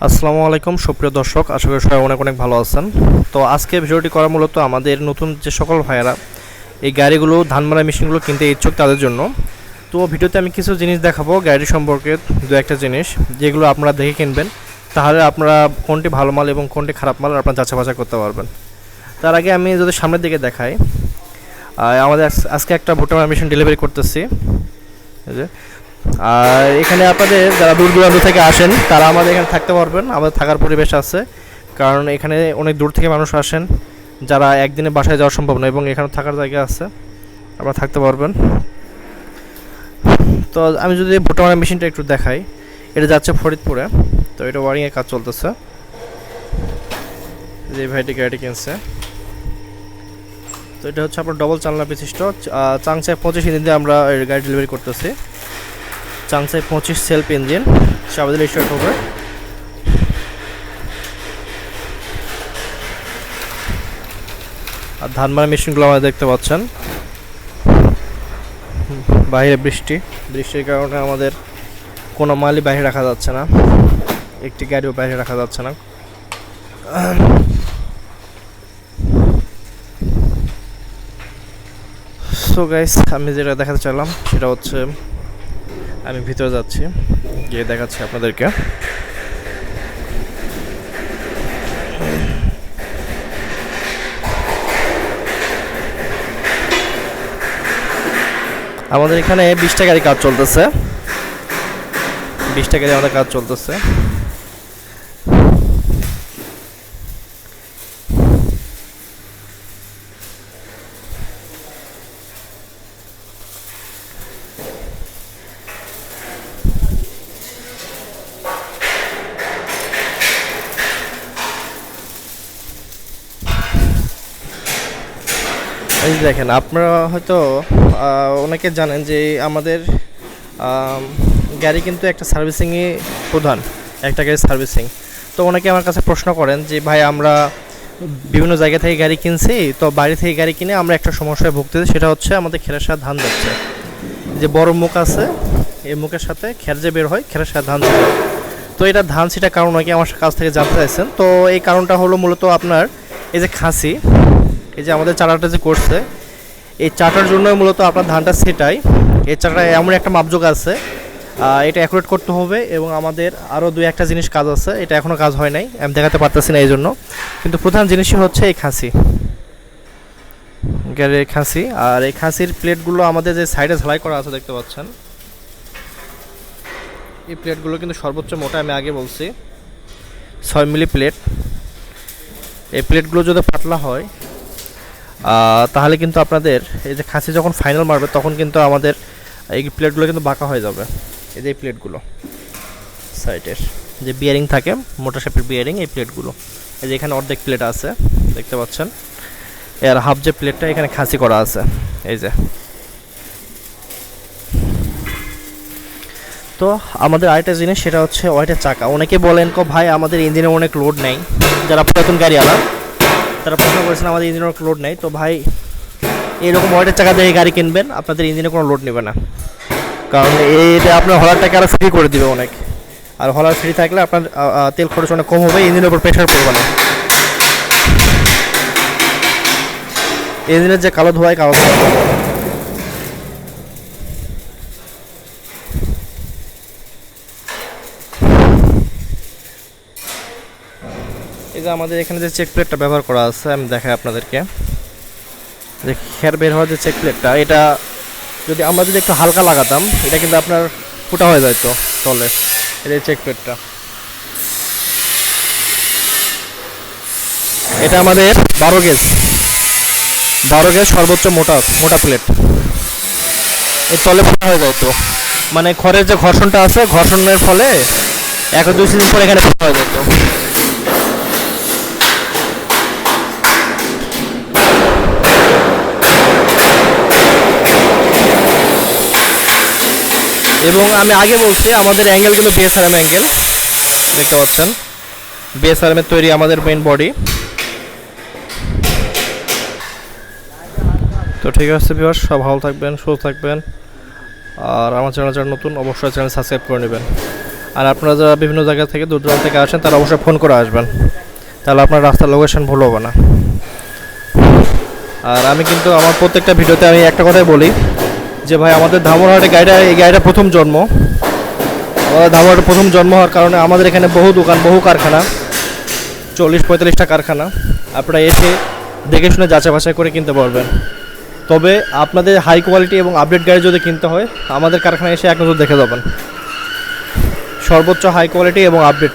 আসসালামু আলাইকুম, সুপ্রিয় দর্শক, আশা করি সবাই অনেক অনেক ভালো আছেন। তো আজকে ভিডিওটি করা মূলত আমাদের নতুন যে সকল ভাইয়েরা এই গাড়িগুলো ধান মারা মেশিনগুলো কিনতে ইচ্ছুক তাদের জন্য। তো ভিডিওতে আমি কিছু জিনিস দেখাবো গাড়ি সম্পর্কে দু একটা জিনিস, যেগুলো আপনারা দেখে কিনবেন। তাহলে আপনারা কোনটি ভালো মাল এবং কোনটি খারাপ মাল আপনারা যাচাই বাছাই করতে পারবেন। তার আগে আমি যদি সামনের দিকে দেখাই আমাদের আজ- আজকে একটা ভুট্টা মারা মেশিন ডেলিভারি করতেছি। আর এখানে আপনাদের যারা দূর দূরান্ত থেকে আসেন, তারা আমাদের এখানে থাকতে পারবেন। আমাদের থাকার পরিবেশ আছে, কারণ এখানে অনেক দূর থেকে মানুষ আসেন, যারা একদিনে বাসায় যাওয়া সম্ভব নয় এবং এখানে থাকার জায়গা আছে আপনারা থাকতে পারবেন। তো আমি যদি ভোটামারা মেশিনটা একটু দেখাই, এটা যাচ্ছে ফরিদপুরে, তো এটা ওয়ারিংয়ের কাজ চলতেছে। যে ভাইটি গাড়িটি কিনছে। তো এটা হচ্ছে আপনার ডবল চালনা বিশিষ্ট চাংচায় পঁচিশ দিন দিয়ে আমরা গাড়ি ডেলিভারি করতেছি। চাংসাই পঁচিশ সেলফ ইঞ্জিন সাবাদিল স্টার্ট হবে আর ধান মারা মেশিনগুলো আমাদের দেখতে পাচ্ছেন। বাইরে বৃষ্টি, বৃষ্টির কারণে আমাদের কোনো মালই বাইরে রাখা যাচ্ছে না, একটি গাড়িও বাইরে রাখা যাচ্ছে না। সো গাইস আমি যেটা দেখাতে চাইলাম, সেটা হচ্ছে আমি ভিতরে যাচ্ছি, গিয়ে দেখাচ্ছি আপনাদেরকে। আমাদের এখানে বিশটা গাড়ি কাজ চলতেছে। বিশটা গাড়ি আমাদের কাজ চলতেছে। এই দেখেন, আপনারা হয়তো অনেকে জানেন যে আমাদের গাড়ি কিন্তু একটা সার্ভিসিংই প্রধান, একটা গাড়ি সার্ভিসিং। তো অনেকে আমার কাছে প্রশ্ন করেন যে, ভাই, আমরা বিভিন্ন জায়গা থেকে গাড়ি কিনছি, তো বাড়ি থেকে গাড়ি কিনে আমরা একটা সমস্যায় ভুগতেছি, সেটা হচ্ছে আমাদের খেরের সাথে ধান যাচ্ছে যে বড় মুখ আছে, এই মুখের সাথে খের যে বের হয়, খেরের সাথে ধান ছিটে। তো এটা ধান ছিটার কারণ নাকি আমার কাছ থেকে জানতে চাইছেন। তো এই কারণটা হলো মূলত আপনার, এই যে খাসি এই যে আমাদের চারাটা যে করছে, এই চাটার জন্য মূলত আপনার ধানটা সেটাই এই চাটা এমন একটা মাপযোগ আছে এটা অ্যাকুরেট করতে হবে এবং আমাদের আরও দুই একটা জিনিস কাজ আছে, এটা এখনও কাজ হয় নাই, আমি দেখাতে পারতেছি না এই জন্য কিন্তু প্রধান জিনিসই হচ্ছে এই খাসি। গ্যারের খাসি, আর এই খাসির প্লেটগুলো আমাদের যে সাইডে ঝালাই করা আছে দেখতে পাচ্ছেন। এই প্লেটগুলো কিন্তু সর্বোচ্চ মোটা, আমি আগে বলছি। ছয় মিলি প্লেট। এই প্লেটগুলো যদি পাতলা হয় তাহলে কিন্তু আপনাদের এই যে খাসি যখন ফাইনাল মারবে, তখন কিন্তু আমাদের এই প্লেটগুলো কিন্তু বাঁকা হয়ে যাবে। এই যে এই প্লেটগুলো সাইডের যে বিয়ারিং থাকে মোটর শেপের বিয়ারিং এই প্লেটগুলো এই যে এখানে অর্ধেক প্লেট আছে, দেখতে পাচ্ছেন। এর হাফ যে প্লেটটা এখানে খাসি করা আছে। এই যে। তো আমাদের আরেকটা জিনিস, সেটা হচ্ছে ওয়াইটের চাকা। অনেকে বলেন, কো ভাই, আমাদের ইঞ্জিনে অনেক লোড নেই। যারা পুরাতন গাড়ি আলা তারা প্রশ্ন করেছেন, আমাদের ইঞ্জিনের কোনো লোড নেই। তো ভাই, এরকম ওয়াটের চাকা দিয়ে গাড়ি কিনবেন, আপনাদের ইঞ্জিনে কোনো লোড নেবে না। কারণ এটা আপনার হলারটাকে আরও ফ্রি করে দেবে অনেক। আর হলার ফ্রি থাকলে আপনার তেল খরচ অনেক কম হবে, ইঞ্জিনের উপর প্রেশার পড়বে না। ইঞ্জিনের যে কালো ধোয়ায় কালো ধোয়া। এই যে আমাদের এখানে যে চেক প্লেটটা ব্যবহার করা আছে, আমি দেখাই আপনাদেরকে। যে খের বের হওয়ার যে চেক প্লেটটা এটা যদি আমরা যদি একটু হালকা লাগাতাম, এটা কিন্তু আপনার ফুটা হয়ে যেত তলে এটা চেক প্লেটটা এটা আমাদের বারো গেজ বারো গেজ সর্বোচ্চ মোটা মোটা প্লেট এর তলে ফুটা হয়ে যেত মানে খড়ের যে ঘর্ষণটা আছে, ঘর্ষণের ফলে এক দুই সিজন পর এখানে ফুটা হয়ে যেত এবং আমি আগে বলছি, আমাদের অ্যাঙ্গেল কিন্তু বিএসআরএম অ্যাঙ্গেল দেখতে পাচ্ছেন? বিএসআরএম এর তৈরি আমাদের মেইন বডি তো ঠিক আছে ভিউয়ার্স সব ভালো থাকবেন, সুস্থ থাকবেন। আর আমার চ্যানেল যারা নতুন, অবশ্যই চ্যানেল সাবস্ক্রাইব করে নেবেন। আর আপনারা যারা বিভিন্ন জায়গা থেকে দূর দূরান্ত থেকে আসেন, তারা অবশ্যই ফোন করে আসবেন। তাহলে আপনার রাস্তার লোকেশন ভুল হবে না। আর আমি কিন্তু, আমার প্রত্যেকটা ভিডিওতে আমি একটা কথাই বলি। যে ভাই, আমাদের ধামরহাটে গাড়িটা, এই গাড়িটা প্রথম জন্ম। আমাদের ধামরহাটে প্রথম জন্ম হওয়ার কারণে আমাদের এখানে বহু দোকান, বহু কারখানা, চল্লিশ পঁয়তাল্লিশটা কারখানা। আপনারা এসে দেখে শুনে যাচাই বাছাই করে কিনতে পারবেন। তবে আপনাদের হাই কোয়ালিটি এবং আপডেট গাড়ি যদি কিনতে হয়, আমাদের কারখানায় এসে এক নজর দেখে যাবেন। সর্বোচ্চ হাই কোয়ালিটি এবং আপডেট